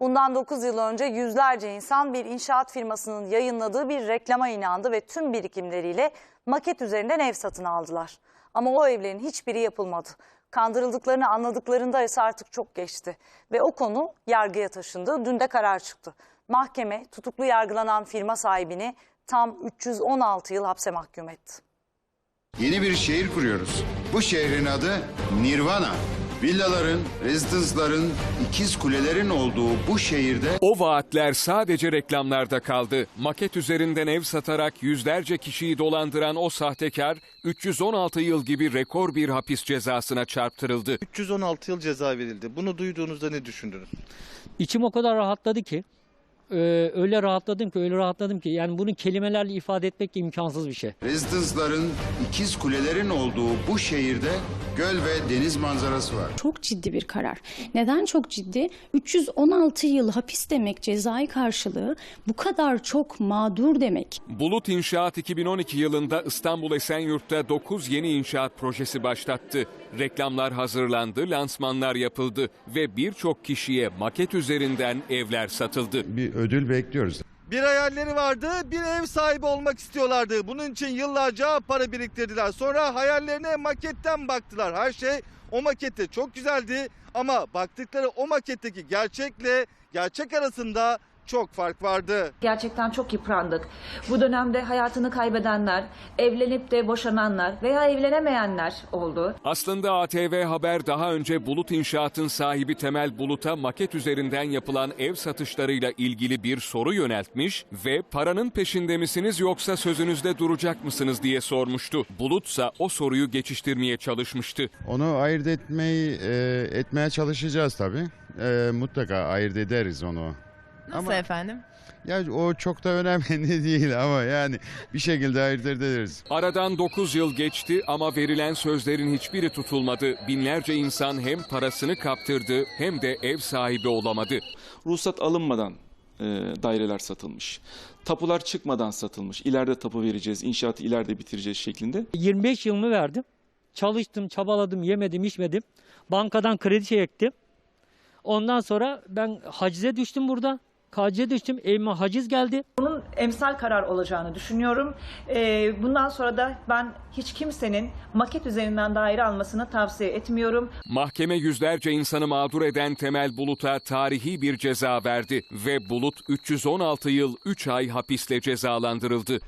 Bundan 9 yıl önce yüzlerce insan bir inşaat firmasının yayınladığı bir reklama inandı ve tüm birikimleriyle maket üzerinden ev satın aldılar. Ama o evlerin hiçbiri yapılmadı. Kandırıldıklarını anladıklarında ise artık çok geçti. Ve o konu yargıya taşındı. Dün de karar çıktı. Mahkeme tutuklu yargılanan firma sahibini tam 316 yıl hapse mahkum etti. Yeni bir şehir kuruyoruz. Bu şehrin adı Nirvana. Villaların, rezidansların, ikiz kulelerin olduğu bu şehirde O vaatler sadece reklamlarda kaldı. Maket üzerinden ev satarak yüzlerce kişiyi dolandıran o sahtekar 316 yıl gibi rekor bir hapis cezasına çarptırıldı. 316 yıl ceza verildi. Bunu duyduğunuzda ne düşündünüz? İçim o kadar rahatladı ki e, öyle rahatladım ki öyle rahatladım ki yani bunu kelimelerle ifade etmek imkansız bir şey. rezidansların, ikiz kulelerin olduğu bu şehirde göl ve deniz manzarası var. Çok ciddi bir karar. Neden çok ciddi? 316 yıl hapis demek cezai karşılığı bu kadar çok mağdur demek. Bulut İnşaat 2012 yılında İstanbul Esenyurt'ta 9 yeni inşaat projesi başlattı. Reklamlar hazırlandı, lansmanlar yapıldı ve birçok kişiye maket üzerinden evler satıldı. bir ödül bekliyoruz. Bir hayalleri vardı, bir ev sahibi olmak istiyorlardı. Bunun için yıllarca para biriktirdiler. Sonra hayallerine maketten baktılar. Her şey o makette çok güzeldi ama baktıkları o maketteki gerçekle gerçek arasında çok fark vardı. Gerçekten çok yıprandık. Bu dönemde hayatını kaybedenler, evlenip de boşananlar veya evlenemeyenler oldu. Aslında ATV Haber daha önce Bulut İnşaat'ın sahibi Temel Bulut'a maket üzerinden yapılan ev satışlarıyla ilgili bir soru yöneltmiş ve paranın peşinde misiniz yoksa sözünüzde duracak mısınız diye sormuştu. Bulutsa o soruyu geçiştirmeye çalışmıştı. Onu ayırt etmeyi e, etmeye çalışacağız tabii. E, mutlaka ayırt ederiz onu. Nasıl Ama- efendim? Ya o çok da önemli değil ama yani bir şekilde ayırt ederiz. Aradan 9 yıl geçti ama verilen sözlerin hiçbiri tutulmadı. Binlerce insan hem parasını kaptırdı hem de ev sahibi olamadı. ruhsat alınmadan e, daireler satılmış. Tapular çıkmadan satılmış. İleride tapu vereceğiz, inşaatı ileride bitireceğiz şeklinde. 25 yılımı verdim. Çalıştım, çabaladım, yemedim, içmedim. Bankadan kredi çektim. Ondan sonra ben hacize düştüm burada. Hacize düştüm. Evime haciz geldi. Bunun emsal karar olacağını düşünüyorum. Ee, bundan sonra da ben hiç kimsenin maket üzerinden daire almasını tavsiye etmiyorum. Mahkeme yüzlerce insanı mağdur eden Temel Bulut'a tarihi bir ceza verdi ve Bulut 316 yıl 3 ay hapisle cezalandırıldı.